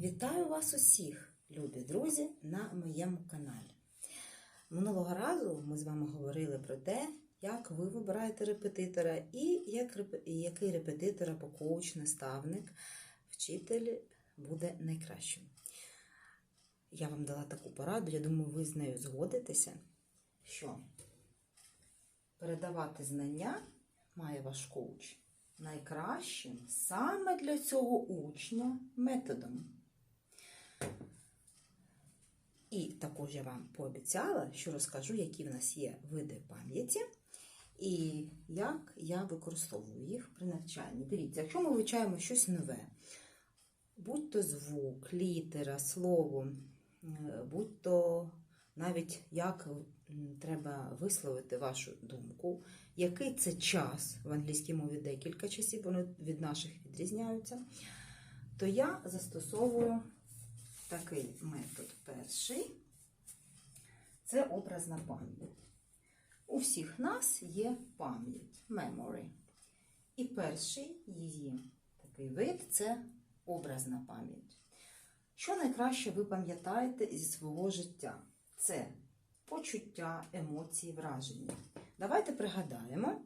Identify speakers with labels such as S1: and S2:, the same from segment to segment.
S1: Вітаю вас усіх, любі друзі, на моєму каналі. Минулого разу ми з вами говорили про те, як ви вибираєте репетитора і як, який репетитор або коуч, наставник, вчитель буде найкращим. Я вам дала таку пораду, я думаю, ви з нею згодитеся, що передавати знання має ваш коуч найкращим саме для цього учня методом. І також я вам пообіцяла, що розкажу, які в нас є види пам'яті і як я використовую їх при навчанні. Дивіться, якщо ми вивчаємо щось нове, будь то звук, літера, слово, е, будь то навіть як треба висловити вашу думку, який це час в англійській мові декілька часів, вони від наших відрізняються, то я застосовую такий метод перший. Це образна пам'ять. У всіх нас є пам'ять, memory. І перший її такий вид це образна пам'ять. Що найкраще ви пам'ятаєте зі свого життя? Це почуття, емоції, враження. Давайте пригадаємо,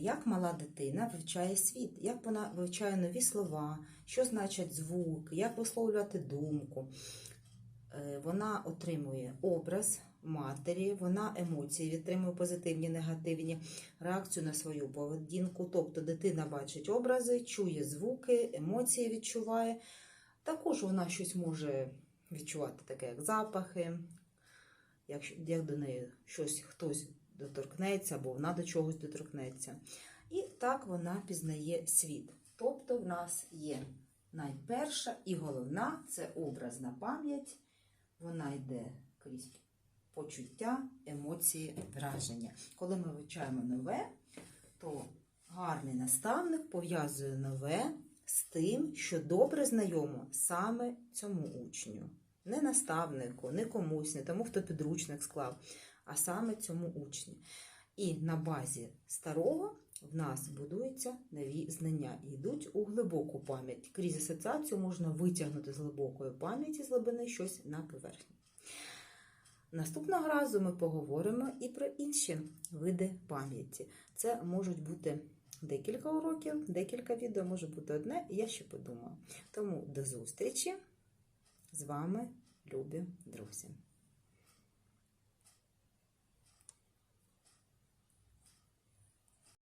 S1: як мала дитина вивчає світ, як вона вивчає нові слова, що значать звук, як висловлювати думку. Е, Вона отримує образ матері, вона емоції відтримує позитивні, негативні, реакцію на свою поведінку. Тобто дитина бачить образи, чує звуки, емоції відчуває. Також вона щось може відчувати, таке як запахи, як до неї щось хтось доторкнеться або вона до чогось доторкнеться. І так вона пізнає світ. Тобто в нас є найперша і головна це образна пам'ять. Вона йде крізь почуття, емоції, враження. Коли ми вивчаємо нове, то гарний наставник пов'язує нове з тим, що добре знайомо саме цьому учню. Не наставнику, не комусь, не тому, хто підручник склав, а саме цьому учню. І на базі старого в нас будуються нові знання і йдуть у глибоку пам'ять. Крізь асоціацію можна витягнути з глибокої пам'яті з глибини щось на поверхню. Наступного разу ми поговоримо і про інші види пам'яті. Це можуть бути декілька уроків, декілька відео, може бути одне, я ще подумаю. Тому до зустрічі з вами, любі друзі!